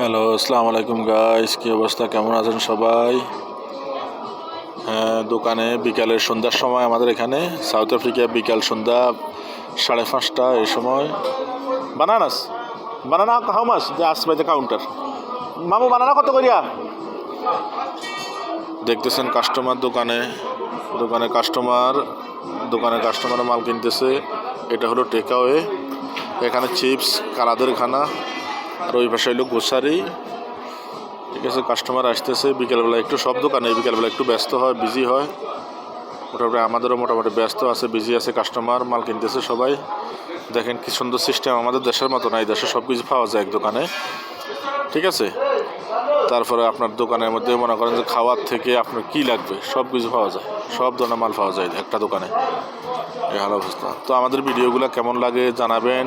Hello আসসালামু আলাইকুম guys কি অবস্থা? কেমন আছেন সবাই? হ্যাঁ দোকানে বিকালের সন্ধ্যার সময় আমাদের এখানে সাউথ আফ্রিকা বিকাল সন্ধ্যা সাড়ে পাঁচটা এই সময়। বানানাস বানানা হাউ মাস যে আস বাই দ্য কাউন্টার মামু বানানা কত করিয়া? দেখতেছেন কাস্টমার দোকানে দোকানে কাস্টমার দোকানে কাস্টমার মাল কিনতেছে। এটা হলো টেকাওয়ে এখানে চিপস কালাদের খানা। আর ওই পাশে হলো গোসারি ঠিক আছে কাস্টমার আসতেছে, বিকেলবেলা একটু সব দোকানে, বিকেলবেলা একটু ব্যস্ত হয় বিজি হয়। মোটামুটি আমাদেরও মোটামুটি ব্যস্ত আছে বিজি আছে কাস্টমার মাল কিনতেছে সবাই। দেখেন কি সুন্দর সিস্টেম আমাদের দেশের মতো না, এই দেশে সব কিছু পাওয়া যায় এক দোকানে। ঠিক আছে? তারপরে আপনার দোকানের মধ্যে মনে করেন যে খাওয়ার থেকে আপনার কি লাগবে সব কিছু পাওয়া যায়। সব ধরনের মাল পাওয়া যায় একটা দোকানে। এই হাল অবস্থা। তো আমাদের ভিডিওগুলো কেমন লাগে জানাবেন।